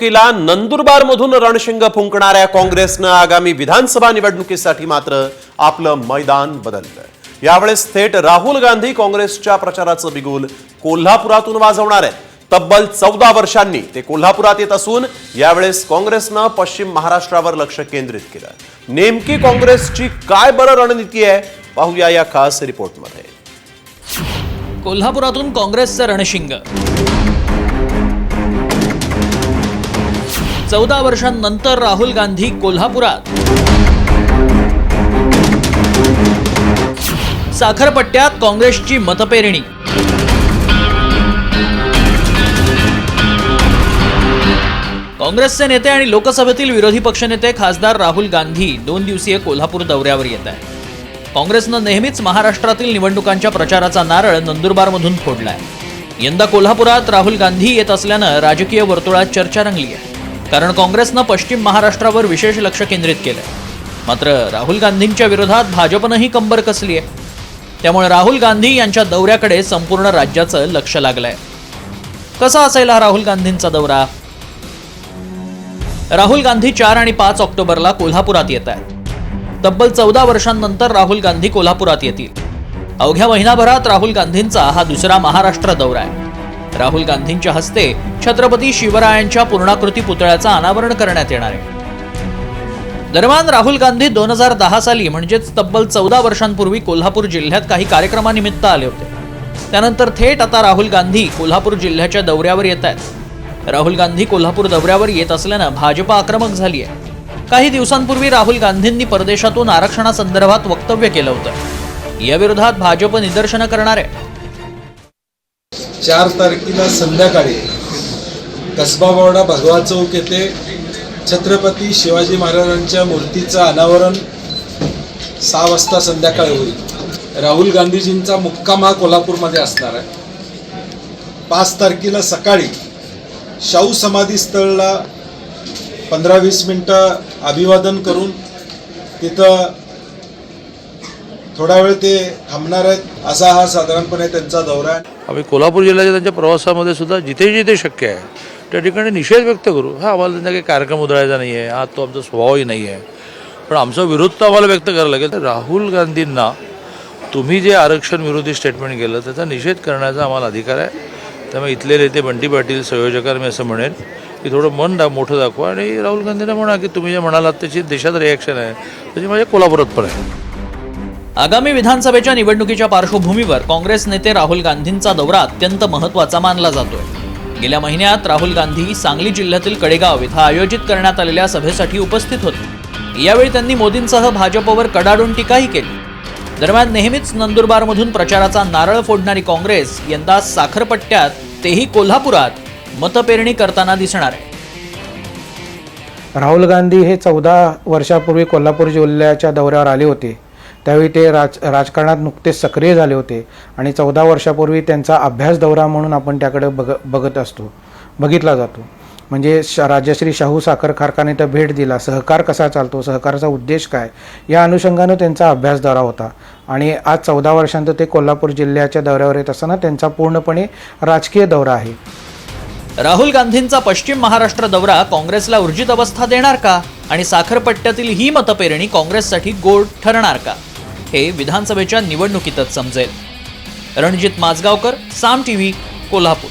निवडणुकीला नंदुरबारमधून रणशिंग फुंकणाऱ्या काँग्रेसनं आगामी विधानसभा निवडणुकीसाठी मात्र आपलं मैदान बदललं यावेळेस थेट राहुल गांधी काँग्रेसच्या प्रचाराचं बिगुल कोल्हापुरातून वाजवणार आहेत. तब्बल चौदा वर्षांनी ते कोल्हापुरात येत असून यावेळेस काँग्रेसनं पश्चिम महाराष्ट्रावर लक्ष केंद्रित केलं. नेमकी काँग्रेसची काय बरं रणनीती आहे पाहूया या खास रिपोर्टमध्ये. कोल्हापुरातून काँग्रेसचं रणशिंग. चौदा वर्षांनंतर राहुल गांधी कोल्हापुरात. साखरपट्ट्यात काँग्रेसची मतपेरणी. काँग्रेसचे नेते आणि लोकसभेतील विरोधी पक्षनेते खासदार राहुल गांधी दोन दिवसीय कोल्हापूर दौऱ्यावर येत आहे काँग्रेसनं नेहमीच महाराष्ट्रातील निवडणुकांच्या प्रचाराचा नारळ नंदुरबारमधून फोडलाय. यंदा कोल्हापुरात राहुल गांधी येत असल्यानं राजकीय वर्तुळात चर्चा रंगली आहे. कारण काँग्रेसनं पश्चिम महाराष्ट्रावर विशेष लक्ष केंद्रित केलंय. मात्र राहुल गांधींच्या विरोधात भाजपनंही कंबर कसली आहे? त्यामुळे राहुल गांधी यांच्या दौऱ्याकडे संपूर्ण राज्याचं लक्ष लागलंय. कसा असेल हा राहुल गांधींचा दौरा? राहुल गांधी चार आणि पाच ऑक्टोबरला कोल्हापुरात येत आहेत. तब्बल चौदा वर्षांनंतर राहुल गांधी कोल्हापुरात येतील. अवघ्या महिनाभरात राहुल गांधींचा हा दुसरा महाराष्ट्र दौरा आहे. राहुल गांधींच्या हस्ते छत्रपती शिवरायांच्या पूर्णाकृती पुतळ्याचं अनावरण करण्यात येणार आहे. दरम्यान राहुल गांधी दोन हजार दहा साली म्हणजेच तब्बल चौदा वर्षांपूर्वी कोल्हापूर जिल्ह्यात काही कार्यक्रमानिमित्त आले होते. त्यानंतर थेट आता राहुल गांधी कोल्हापूर जिल्ह्याच्या दौऱ्यावर येत आहेत. राहुल गांधी कोल्हापूर दौऱ्यावर येत असल्यानं भाजप आक्रमक झाली आहे. काही दिवसांपूर्वी राहुल गांधींनी परदेशातून आरक्षणासंदर्भात वक्तव्य केलं होतं. याविरोधात भाजप निदर्शनं करणार आहे. चार तारखेला संध्याकाळी कसबावाडा भगवा चौक येथे छत्रपती शिवाजी महाराजांच्या मूर्तीचं अनावरण सहा वाजता संध्याकाळी होईल. राहुल गांधीजींचा मुक्काम हा कोल्हापूरमध्ये असणार आहे. पाच तारखेला सकाळी शाहू समाधी स्थळला पंधरा वीस मिनटं अभिवादन करून तिथं थोडा वेळ ते थांबणार आहेत. असा हा साधारणपणे त्यांचा दौरा आहे. आम्ही कोल्हापूर जिल्ह्याच्या त्यांच्या प्रवासामध्ये सुद्धा जिथे जिथे शक्य आहे त्या ठिकाणी निषेध व्यक्त करू. हा आम्हाला त्यांचा काही कार्यक्रम उधळायचा नाही आहे हा तो आमचा स्वभावही नाही आहे पण आमचा विरोध तर आम्हाला व्यक्त करायला लागेल. तर राहुल गांधींना तुम्ही जे आरक्षण विरोधी स्टेटमेंट केलं त्याचा निषेध करण्याचा आम्हाला अधिकार आहे. त्यामुळे इथले नेते बंटी पाटील संयोजकांना मी असं म्हणेन की थोडं मन दा मोठं दाखवा. आणि राहुल गांधींना म्हणा की तुम्ही जे म्हणालात त्याची देशात रिॲक्शन आहे. त्याची माझ्या कोल्हापुरात पण आहे. आगामी विधानसभेच्या निवडणुकीच्या पार्श्वभूमीवर काँग्रेस नेते राहुल गांधींचा दौरा अत्यंत महत्त्वाचा मानला जातोय. गेल्या महिन्यात राहुल गांधी सांगली जिल्ह्यातील कडेगाव इथं आयोजित करण्यात आलेल्या सभेसाठी उपस्थित होते. यावेळी त्यांनी मोदींसह भाजपवर कडाडून टीकाही केली. दरम्यान नेहमीच नंदुरबारमधून प्रचाराचा नारळ फोडणारी काँग्रेस यंदा साखरपट्ट्यात तेही कोल्हापुरात मतपेरणी करताना दिसणार आहे. राहुल गांधी हे चौदा वर्षापूर्वी कोल्हापूर जिल्ह्याच्या दौऱ्यावर आले होते. त्यावेळी ते राज राजकारणात नुकतेच सक्रिय झाले होते आणि चौदा वर्षापूर्वी त्यांचा अभ्यास दौरा म्हणून आपण त्याकडे बघ बघत असतो बघितला जातो. म्हणजे श राजश्री शाहू साखर कारखान्यात भेट दिला सहकार कसा चालतो सहकाराचा उद्देश काय या अनुषंगानं त्यांचा अभ्यास दौरा होता. आणि आज चौदा वर्षांत ते कोल्हापूर जिल्ह्याच्या दौऱ्यावर येत असताना त्यांचा पूर्णपणे राजकीय दौरा आहे. राहुल गांधींचा पश्चिम महाराष्ट्र दौरा काँग्रेसला ऊर्जित अवस्था देणार का? आणि साखरपट्ट्यातील ही मतपेरणी काँग्रेससाठी गोड ठरणार का? हे विधानसभेच्या निवडणुकीतच समजेल. रणजित माजगावकर साम टीव्ही कोल्हापूर.